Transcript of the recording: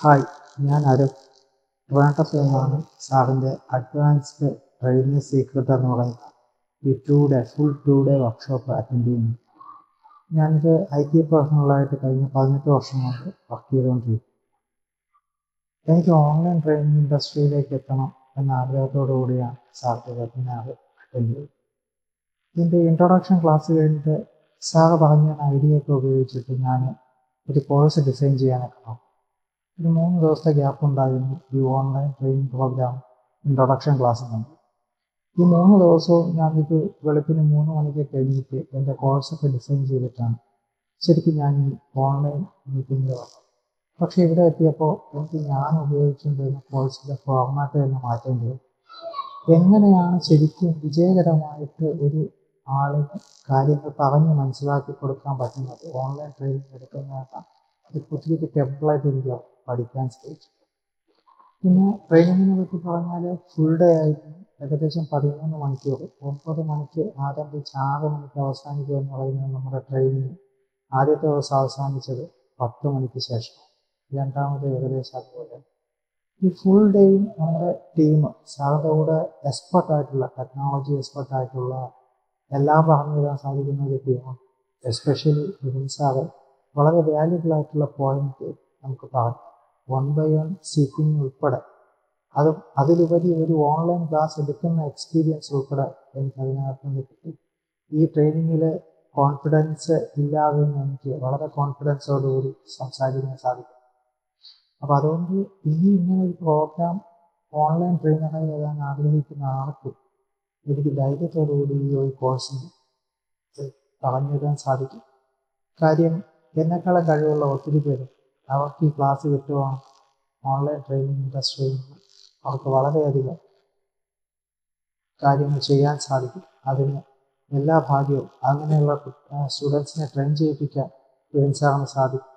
Hi ഞാൻ അരുൺ. ട്രിവാൻഡ്രത്ത് നിന്നാണ് സാറിന്റെ അഡ്വാൻസ്ഡ് ട്രെയിനിങ് സീക്രട്ട് എന്ന് പറയുന്ന ഈ two day full two day workshop attend ചെയ്യുന്നു. ഞാനിത് ഐ ടി പ്രൊഫഷണലായിട്ട് കഴിഞ്ഞ പതിനെട്ട് വർഷം കൊണ്ട് വർക്ക് ചെയ്തുകൊണ്ടിരിക്കും എനിക്ക് ഓൺലൈൻ ട്രെയിനിങ് ഇൻഡസ്ട്രിയിലേക്ക് എത്തണം എന്ന ആഗ്രഹത്തോടു കൂടിയാണ് സാറിന്റെ വെബിനാർ അറ്റൻഡ് ചെയ്തത്. ഇതിന്റെ ഇൻട്രൊഡക്ഷൻ ക്ലാസ് കഴിഞ്ഞിട്ട് സാറ് പറഞ്ഞ ഐഡിയ ഒക്കെ ഉപയോഗിച്ചിട്ട് ഞാൻ ഒരു കോഴ്സ് ഡിസൈൻ ചെയ്യാനൊക്കെ നോക്കും ഒരു മൂന്ന് ദിവസത്തെ ഗ്യാപ്പ് ഉണ്ടായിരുന്നു ഈ online training program introduction class തന്നെ ഈ മൂന്ന് ദിവസവും ഞാനിത് വെളുപ്പിന് മൂന്ന് മണിക്ക് കഴിഞ്ഞിട്ട് എന്റെ കോഴ്സൊക്കെ ഡിസൈൻ ചെയ്തിട്ടാണ് ശരിക്കും ഞാൻ ഈ ഓൺലൈൻ മീറ്റിംഗിൽ വന്നത്. പക്ഷേ ഇവിടെ എത്തിയപ്പോൾ എനിക്ക് ഞാൻ ഉപയോഗിച്ചുകൊണ്ടിരുന്ന കോഴ്സിന്റെ ഫോർമാറ്റ് തന്നെ മാറ്റേണ്ടി വന്നു. എങ്ങനെയാണ് ശരിക്കും വിജയകരമായിട്ട് ഒരു ആളിന് കാര്യങ്ങൾ പറഞ്ഞ് മനസ്സിലാക്കി കൊടുക്കാൻ പറ്റുന്നത്? ഓൺലൈൻ ട്രെയിനിങ് എടുക്കുന്നതെന്ന ഒരു പുതിയൊരു ടെമ്പിളായിട്ട് എനിക്ക് പഠിക്കാൻ ശ്രമിച്ചു. പിന്നെ ട്രെയിനിങ്ങിനെ പറ്റി പറഞ്ഞാൽ ഫുൾ ഡേ ആയിരുന്നു ഏകദേശം പതിമൂന്ന് മണിക്കൂർ ഒമ്പത് മണിക്ക് ആരംഭിച്ച് ആറ് മണിക്ക് അവസാനിക്കുക എന്ന് പറയുന്നത് നമ്മുടെ ട്രെയിനിങ് ആദ്യത്തെ ദിവസം അവസാനിച്ചത് പത്ത് മണിക്ക് ശേഷം. രണ്ടാമത് ഏകദേശം അതുപോലെ. ഈ ഫുൾ ഡേയും നമ്മുടെ ടീം സാറിന്റെ കൂടെ എക്സ്പെർട്ടായിട്ടുള്ള ടെക്നോളജി എക്സ്പെർട്ടായിട്ടുള്ള എല്ലാം പറഞ്ഞു തരാൻ സാധിക്കുന്ന ഒരു ടീമാണ് എസ്പെഷ്യലി വിപിൻ വളരെ വാല്യുബിൾ ആയിട്ടുള്ള പോയിന്റ് നമുക്ക് പറഞ്ഞു വൺ ബൈ വൺ സീറ്റിംഗ് ഉൾപ്പെടെ. അത് അതിലുപരി ഒരു ഓൺലൈൻ ക്ലാസ് എടുക്കുന്ന എക്സ്പീരിയൻസ് ഉൾപ്പെടെ എനിക്ക് അതിനകത്ത് നിന്ന് കിട്ടി. ഈ ട്രെയിനിങ്ങിൽ കോൺഫിഡൻസ് ഇല്ലാതെ എനിക്ക് വളരെ കോൺഫിഡൻസോടുകൂടി സംസാരിക്കാൻ സാധിക്കും. അപ്പോൾ അതുകൊണ്ട് ഇനി ഇങ്ങനെ ഒരു പ്രോഗ്രാം ഓൺലൈൻ ട്രെയിനറായി വരാൻ ആഗ്രഹിക്കുന്ന ആർക്കും എനിക്ക് ധൈര്യത്തോടുകൂടി ഈ ഒരു കോഴ്സിന് പറഞ്ഞു തരാൻ സാധിക്കും. കാര്യം എന്നെക്കാളും കഴിവുള്ള ഒത്തിരി പേര് അവർക്ക് ഈ ക്ലാസ് കിട്ടുവാണ് ഓൺലൈൻ ട്രെയിനിങ് ഇൻഡസ്ട്രിയിൽ നിന്ന് അവർക്ക് വളരെയധികം കാര്യങ്ങൾ ചെയ്യാൻ സാധിക്കും. അതിന് എല്ലാ ഭാഗ്യവും. അങ്ങനെയുള്ള സ്റ്റുഡൻസിനെ ട്രെയിൻ ചെയ്യിപ്പിക്കാൻ സാറിന് സാധിക്കും.